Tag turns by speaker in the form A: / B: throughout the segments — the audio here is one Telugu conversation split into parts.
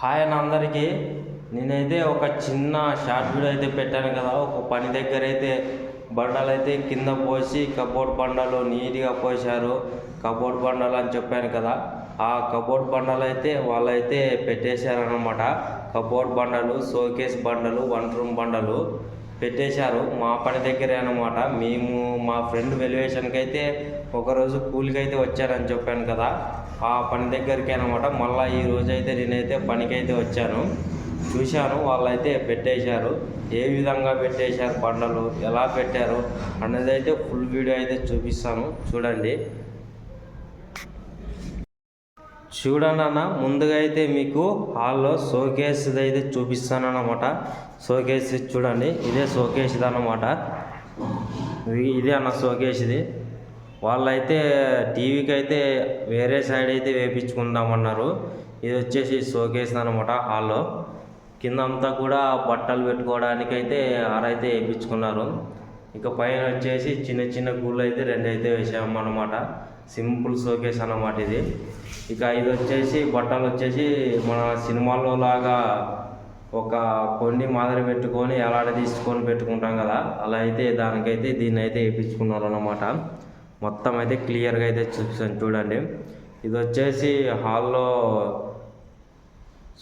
A: హాయ్ అని అందరికీ నేనైతే ఒక చిన్న షార్ట్ వీడియో అయితే పెట్టాను కదా. ఒక పని దగ్గర అయితే బండలు అయితే కింద పోసి కబోర్డ్ బండలు నీట్గా పోసారు కబోర్డ్ బండలు అని చెప్పాను కదా. ఆ కబోర్డ్ బండలు అయితే వాళ్ళైతే పెట్టేశారనమాట కబోర్డ్ బండలు షోకేస్ బండలు వన్ రూమ్ బండలు పెట్టేశారు. మా పని దగ్గరే అనమాట మేము మా ఫ్రెండ్ వెలివేషన్కి అయితే ఒకరోజు కూలికి అయితే వచ్చారని చెప్పాను కదా. ఆ పని దగ్గరికి అనమాట. మళ్ళీ ఈ రోజైతే అయితే నేనైతే పనికి అయితే వచ్చాను. చూశాను వాళ్ళైతే పెట్టేశారు. ఏ విధంగా పెట్టేశారు పండలు ఎలా పెట్టారు అన్నది అయితే ఫుల్ వీడియో అయితే చూపిస్తాను. చూడండి. చూడండి అన్న ముందుగా అయితే మీకు హాల్లో షోకేస్ అయితే చూపిస్తాను అన్నమాట. షోకేస్ చూడండి. ఇదే షోకేస్ది అన్నమాట. ఇది- ఇదే అన్న షోకేస్ది. వాళ్ళైతే టీవీకి అయితే వేరే సైడ్ అయితే వేపించుకుందామన్నారు. ఇది వచ్చేసి షోకేస్ అనమాట హాల్లో. కింద అంతా కూడా బట్టలు పెట్టుకోవడానికి అయితే ఆరైతే వేయించుకున్నారు ఇక పైన వచ్చేసి చిన్న చిన్న గుళ్ళు అయితే రెండు అయితే వేసామన్నమాట. సింపుల్ షోకేస్ అన్నమాట ఇది. ఇక ఇది వచ్చేసి బట్టలు వచ్చేసి మన సినిమాల్లో లాగా ఒక కొన్ని మాదిరి పెట్టుకొని ఎలాడ తీసుకొని పెట్టుకుంటాం కదా అలా అయితే దానికైతే దీన్ని అయితే వేయించుకున్నారు అన్నమాట మొత్తం అయితే క్లియర్గా అయితే చూపిస్తాను చూడండి. ఇది వచ్చేసి హాల్లో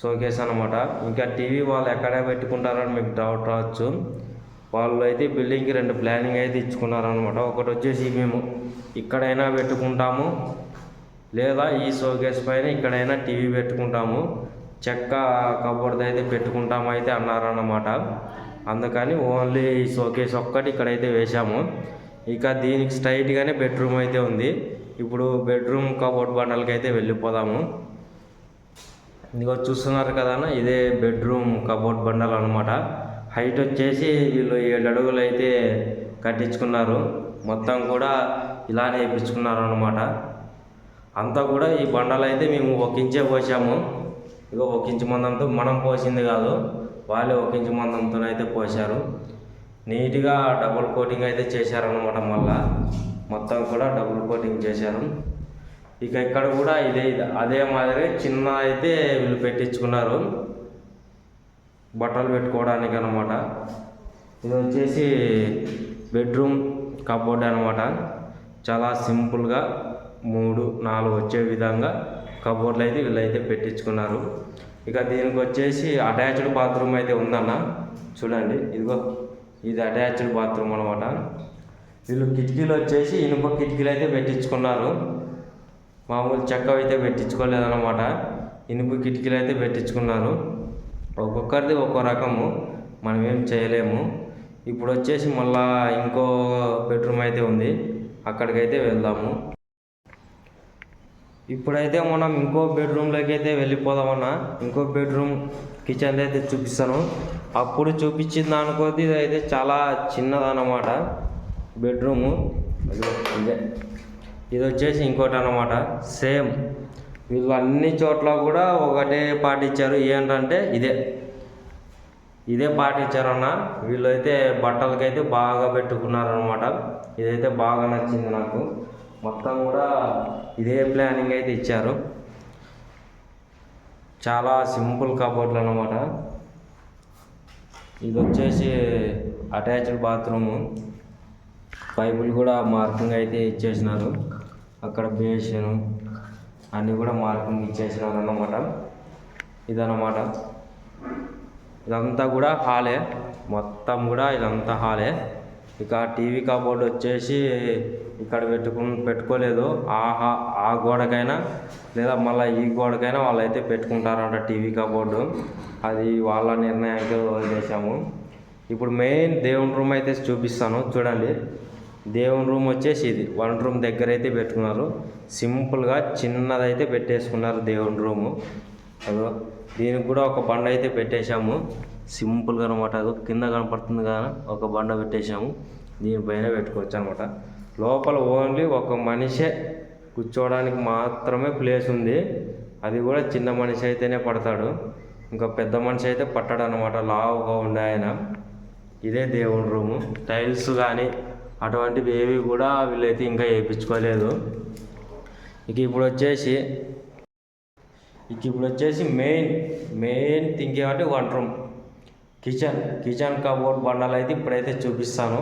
A: షోకేస్ అనమాట ఇంకా టీవీ వాళ్ళు ఎక్కడ పెట్టుకుంటారని మీకు డౌట్ రావచ్చు. వాళ్ళు అయితే బిల్డింగ్కి రెండు ప్లానింగ్ అయితే ఇచ్చుకున్నారనమాట ఒకటి వచ్చేసి మేము ఇక్కడైనా పెట్టుకుంటాము లేదా ఈ షోకేస్ పైన ఇక్కడైనా టీవీ పెట్టుకుంటాము చెక్క కబోర్డ్ అయితే పెట్టుకుంటాము అయితే అన్నారన్నమాట. అందుకని ఓన్లీ ఈ షోకేస్ ఒక్కటి ఇక్కడైతే వేశాము. ఇక దీనికి స్ట్రైట్గానే బెడ్రూమ్ అయితే ఉంది. ఇప్పుడు బెడ్రూమ్ కబోర్డ్ బండలకి అయితే వెళ్ళిపోదాము. ఇదిగో చూస్తున్నారు కదా ఇదే బెడ్రూమ్ కబోర్డ్ బండలు అనమాట హైట్ వచ్చేసి వీళ్ళు ఏడు అడుగులు అయితే కట్టించుకున్నారు. మొత్తం కూడా ఇలానే వేయించుకున్నారు అనమాట అంతా కూడా ఈ బండలు అయితే మేము ఒక ఇంచే పోసాము. ఇక ఒక ఇంచు మందంతో మనం పోసింది కాదు. వాళ్ళే ఒక ఇంచు మందంతో అయితే పోసారు నీట్గా డబుల్ కోటింగ్ అయితే చేశారనమాట మళ్ళా. మొత్తం కూడా డబుల్ కోటింగ్ చేశారు. ఇక ఇక్కడ కూడా ఇదే అదే మాదిరి చిన్న అయితే వీళ్ళు పెట్టించుకున్నారు. బట్టలు పెట్టుకోవడానికి అనమాట ఇది వచ్చేసి బెడ్రూమ్ కబోర్డ్ అనమాట చాలా సింపుల్గా మూడు నాలుగు వచ్చే విధంగా కబోర్డ్లు అయితే వీళ్ళైతే పెట్టించుకున్నారు. ఇక దీనికి వచ్చేసి అటాచ్డ్ బాత్రూమ్ అయితే ఉందన్న. చూడండి ఇదిగో. ఇది అటాచ్డ్ బాత్రూమ్ అనమాట వీళ్ళు కిటికీలు వచ్చేసి ఇనుప కిటికీలు అయితే పెట్టించుకున్నారు. మామూలు చెక్క అయితే పెట్టించుకోలేదన్నమాట. ఇనుప కిటికీలు అయితే పెట్టించుకున్నారు. ఒక్కొక్కరిది ఒక్కో రకము. మనం ఏం చేయలేము. ఇప్పుడు వచ్చేసి మళ్ళా ఇంకో బెడ్రూమ్ అయితే ఉంది. అక్కడికైతే వెళ్దాము. ఇప్పుడైతే మనం ఇంకో బెడ్రూమ్లోకి అయితే వెళ్ళిపోదామన్నా. ఇంకో బెడ్రూమ్ కిచెన్ అయితే చూపిస్తాను. అప్పుడు చూపించిన దానికొద్ది అయితే చాలా చిన్నదన్నమాట. బెడ్రూము ఇదే. ఇది వచ్చేసి ఇంకోటి అన్నమాట సేమ్ వీళ్ళు అన్ని చోట్ల కూడా ఒకటే పాటించారు ఏంటంటే ఇదే. ఇదే పాటించారన్న వీళ్ళైతే బట్టలకైతే బాగా పెట్టుకున్నారనమాట ఇదైతే బాగా నచ్చింది నాకు. మొత్తం కూడా ఇదే ప్లానింగ్ అయితే ఇచ్చారు. చాలా సింపుల్ కబోర్డ్లు అనమాట ఇది వచ్చేసి అటాచ్డ్ బాత్రూము పైపులు కూడా మార్కింగ్ అయితే ఇచ్చేసినారు. అక్కడ బేసిన్ అన్నీ కూడా మార్కింగ్ ఇచ్చేసినారు అన్నమాట. ఇదన్నమాట. ఇదంతా కూడా హాలే మొత్తం కూడా ఇదంతా హాలే ఇక టీవీ కబోర్డ్ వచ్చేసి ఇక్కడ పెట్టుకు పెట్టుకోలేదు. ఆహా ఆ గోడకైనా లేదా మళ్ళీ ఈ గోడకైనా వాళ్ళైతే పెట్టుకుంటారంట టీవీ కబోర్డు. అది వాళ్ళ నిర్ణయానికి వదిలేసాము ఇప్పుడు మెయిన్ దేవుని రూమ్ అయితే చూపిస్తాను. చూడండి. దేవుని రూమ్ వచ్చేసి ఇది. వన్ రూమ్ దగ్గర అయితే పెట్టుకున్నారు. సింపుల్గా చిన్నదైతే పెట్టేసుకున్నారు దేవుని రూము. అదో దీనికి కూడా ఒక బండ అయితే పెట్టేశాము. సింపుల్గా అనమాట కింద కనపడుతుంది కానీ ఒక బండ పెట్టేసాము దీనిపైన పెట్టుకోవచ్చు అనమాట లోపల ఓన్లీ ఒక మనిషే కూర్చోవడానికి మాత్రమే ప్లేస్ ఉంది. అది కూడా చిన్న మనిషి అయితేనే పడతాడు. ఇంకా పెద్ద మనిషి అయితే పట్టాడు అనమాట లావుగా ఉండే ఆయన. ఇదే దేవుడి రూము. టైల్స్ కానీ అటువంటివి ఏవి కూడా వీళ్ళైతే ఇంకా వేయించుకోలేదు. ఇక ఇప్పుడు వచ్చేసి ఇక ఇప్పుడు వచ్చేసి మెయిన్ మెయిన్ థింగ్ ఏమంటే one room. Kitchen kitchen cupboard బండలు అయితే ఇప్పుడైతే చూపిస్తాను.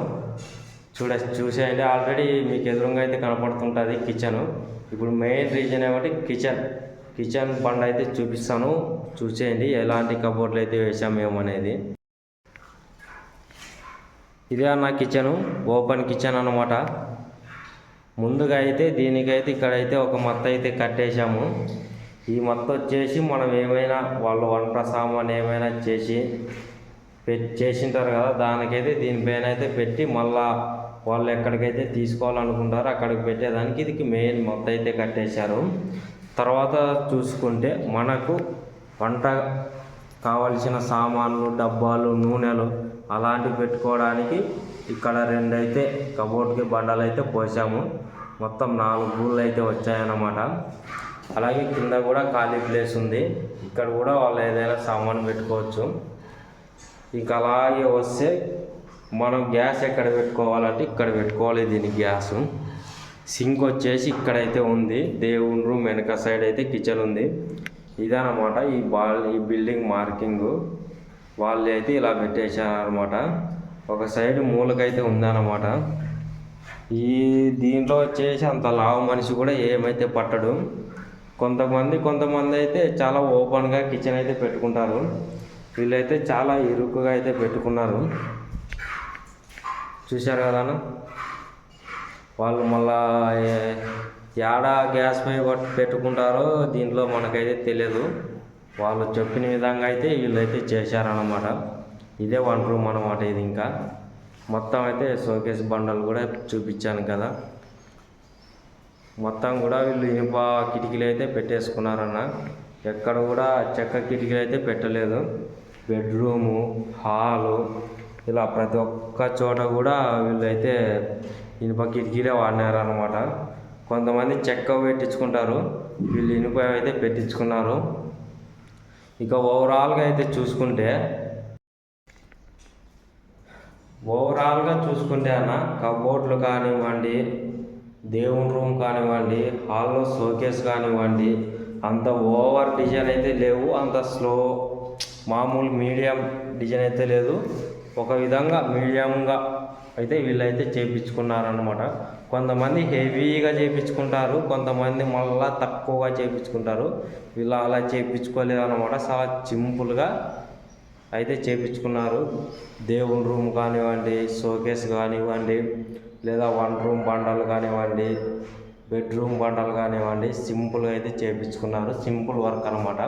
A: చూడ చూసేయండి ఆల్రెడీ మీకు ఎదురుగా అయితే కనపడుతుంటుంది కిచెన్. ఇప్పుడు మెయిన్ రీజన్ ఏమంటే కిచెన్ కిచెన్ బండ అయితే చూపిస్తాను. చూసేయండి ఎలాంటి కబోర్డ్లు అయితే వేసాము ఏమనేది అనేది. ఇదే నా కిచెను ఓపెన్ కిచెన్ అనమాట ముందుగా అయితే దీనికైతే ఇక్కడైతే ఒక మత్త అయితే కట్టేశాము. ఈ మత్త వచ్చేసి మనం ఏమైనా వాళ్ళు వంట సామాన్ ఏమైనా చేసి పెట్టి చేసింటారు కదా దానికైతే దీనిపైన అయితే పెట్టి మళ్ళా వాళ్ళు ఎక్కడికైతే తీసుకోవాలనుకుంటారో అక్కడికి పెట్టేదానికి ఇది మెయిన్ మొత్తం అయితే కట్టేశారు. తర్వాత చూసుకుంటే మనకు వంట కావలసిన సామాన్లు డబ్బాలు నూనెలు అలాంటివి పెట్టుకోవడానికి ఇక్కడ రెండు అయితే కబోర్డ్కి బండలు అయితే పోసాము. మొత్తం నాలుగు గూళ్ళు అయితే వచ్చాయన్నమాట. అలాగే కింద కూడా ఖాళీ ప్లేస్ ఉంది. ఇక్కడ కూడా వాళ్ళు ఏదైనా సామాన్ పెట్టుకోవచ్చు. ఇంకా అలాగే వస్తే మనం గ్యాస్ ఎక్కడ పెట్టుకోవాలంటే ఇక్కడ పెట్టుకోవాలి దీని గ్యాస్. సింక్ వచ్చేసి ఇక్కడైతే ఉంది. దేవుని రూమ్ వెనక సైడ్ అయితే కిచెన్ ఉంది. ఇదనమాట ఈ బాల్ ఈ బిల్డింగ్ మార్కింగ్. వాళ్ళు అయితే ఇలా పెట్టేశారనమాట ఒక సైడ్ మూలకైతే ఉందన్నమాట. ఈ దీంట్లో వచ్చేసి అంత లావు మనిషి కూడా ఏమైతే పట్టడు. కొంతమంది కొంతమంది అయితే చాలా ఓపెన్గా కిచెన్ అయితే పెట్టుకుంటారు. వీళ్ళైతే చాలా ఇరుకుగా అయితే పెట్టుకున్నారు. చూశారు కదా వాళ్ళు మళ్ళా ఏడా గ్యాస్ పై పెట్టుకుంటారో దీంట్లో మనకైతే తెలియదు. వాళ్ళు చెప్పిన విధంగా అయితే వీళ్ళైతే చేశారన్నమాట. ఇదే వన్ రూమ్ అన్నమాట ఇది ఇంకా. మొత్తం అయితే షోకేస్ బండలు కూడా చూపించాను కదా. మొత్తం కూడా వీళ్ళు ఇనుప కిటికీలు అయితే పెట్టేసుకున్నారన్న. ఎక్కడ కూడా చెక్క కిటికీలు అయితే పెట్టలేదు. బెడ్రూము హాలు ఇలా ప్రతి ఒక్క చోట కూడా వీళ్ళైతే ఇనుప కిటికీలే వాడినారనమాట కొంతమంది చెక్క పెట్టించుకుంటారు వీళ్ళు ఇనుప అయితే పెట్టించుకున్నారు. ఇక ఓవరాల్గా అయితే చూసుకుంటే ఓవరాల్గా చూసుకుంటే అన్న కబోర్డ్లు కానివ్వండి దేవుని రూమ్ కానివ్వండి హాల్లో షోకేస్ కానివ్వండి అంత ఓవర్ డిజైన్ అయితే లేవు అంత స్లో మామూలు మీడియం డిజైన్ అయితే లేదు. ఒక విధంగా మీడియంగా అయితే వీళ్ళైతే చేయించుకున్నారనమాట కొంతమంది హెవీగా చేయించుకుంటారు కొంతమంది మళ్ళా తక్కువగా చేయించుకుంటారు వీళ్ళు అలా చేయించుకోలేదు అనమాట చాలా సింపుల్గా అయితే చేయించుకున్నారు దేవుని రూమ్ కానివ్వండి షోకేస్ కానివ్వండి లేదా వన్ రూమ్ బండలు కానివ్వండి బెడ్రూమ్ బండలు కానివ్వండి సింపుల్గా అయితే చేయించుకున్నారు సింపుల్ వర్క్ అనమాట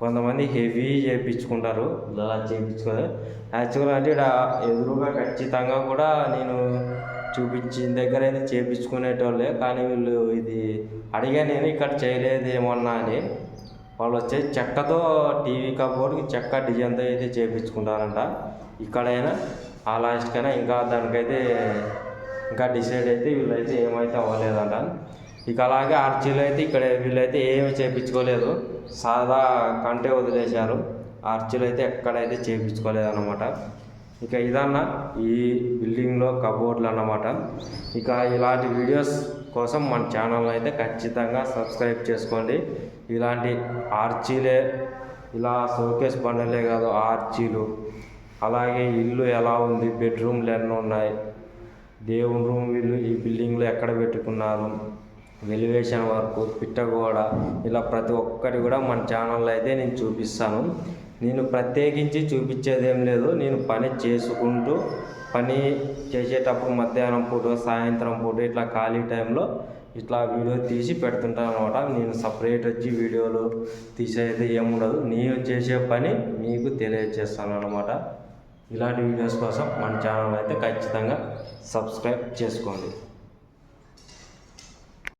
A: కొంతమంది హెవీ చేయించుకుంటారు ఇలా చేయించుకోరు యాక్చువల్గా అంటే ఇక్కడ ఎదురుగా ఖచ్చితంగా కూడా నేను చూపించిన దగ్గర అయితే చేయించుకునేటోళ్ళే కానీ వీళ్ళు ఇది అడిగా నేను ఇక్కడ చేయలేదు ఏమన్నా అని. వాళ్ళు వచ్చే చెక్కతో టీవీ కబోర్డ్కి చెక్క డిజైన్తో అయితే చేయించుకుంటారంట ఇక్కడైనా ఆ లాస్ట్కైనా ఇంకా దానికైతే ఇంకా డిసైడ్ అయితే వీళ్ళైతే ఏమైతే అవ్వలేదంట. ఇక అలాగే ఆర్చీలు అయితే ఇక్కడ వీళ్ళైతే ఏమి చేయించుకోలేదు సాదా కంటే వదిలేశారు. ఆర్చీలు అయితే ఎక్కడైతే చేయించుకోలేదు అనమాట ఇక ఇదన్న ఈ బిల్డింగ్లో కబోర్డ్లు అన్నమాట. ఇక ఇలాంటి వీడియోస్ కోసం మన ఛానల్ అయితే ఖచ్చితంగా సబ్స్క్రైబ్ చేసుకోండి. ఇలాంటి ఆర్చీలే ఇలా షోకేస్ బండలే కాదు ఆర్చీలు. అలాగే ఇల్లు ఎలా ఉంది బెడ్రూమ్లు ఎన్నో ఉన్నాయి. దేవుని రూమ్ వీళ్ళు ఈ బిల్డింగ్లో ఎక్కడ పెట్టుకున్నారు? వెలివేషన్ వర్క్ పిట్టగోడ ఇలా ప్రతి ఒక్కటి కూడా మన ఛానల్లో అయితే నేను చూపిస్తాను. నేను ప్రత్యేకించి చూపించేది ఏం లేదు. నేను పని చేసుకుంటూ పని చేసేటప్పుడు మధ్యాహ్నం పూట సాయంత్రం పూట ఇట్లా ఖాళీ టైంలో ఇట్లా వీడియో తీసి పెడుతుంటాను అనమాట నేను సపరేట్ వచ్చి వీడియోలు తీసేది ఏముండదు. నేను చేసే పని మీకు తెలియజేస్తాను అనమాట ఇలాంటి వీడియోస్ కోసం మన ఛానల్ అయితే ఖచ్చితంగా సబ్స్క్రైబ్ చేసుకోండి.